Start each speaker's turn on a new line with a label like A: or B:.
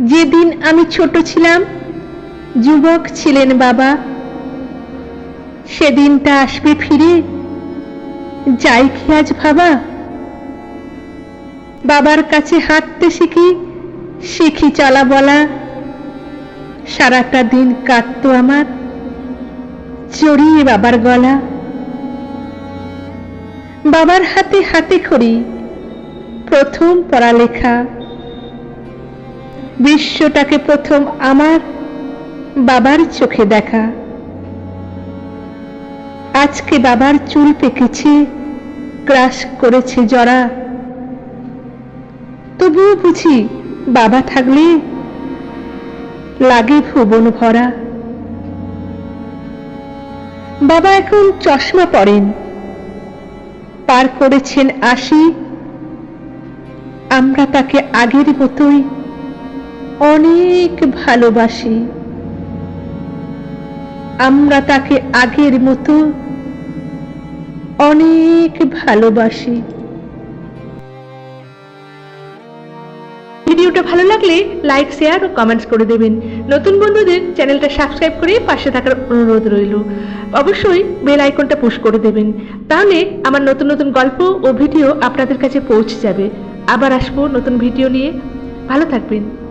A: যেদিন আমি ছোট ছিলাম, যুবক ছিলেন বাবা। সেদিনটা আসবে ফিরে, যাই কি আজ ভাবা। বাবার কাছে হাঁটতে শিখি শিখি চলা বলা। সারাটা দিন কাটতো আমার চড়িয়ে বাবার গলা। বাবার হাতে হাতে খড়ি প্রথম পড়ালেখা। বিশ্বটাকে প্রথম আমার বাবার চোখে দেখা। আজকে বাবার চুল পেকেছে, ক্রাশ করেছে জরা। তবুও বুঝি বাবা থাকলে লাগে ভুবন ভরা। বাবা এখন চশমা পরেন। পার করেছেন আশি। আমরা তাকে আগের মতোই অনেক ভালোবাসি। আমরা তাকে আগের মতো অনেক ভালোবাসি। ভিডিওটা ভালো লাগলে লাইক, শেয়ার ও কমেন্টস করে দেবেন। নতুন বন্ধুদের চ্যানেলটা সাবস্ক্রাইব করে পাশে থাকার অনুরোধ রইল। অবশ্যই বেল আইকনটা পুশ করে দেবেন। তাহলে আমার নতুন নতুন গল্প ও ভিডিও আপনাদের কাছে পৌঁছে যাবে। আবার আসব নতুন ভিডিও নিয়ে। ভালো থাকবেন।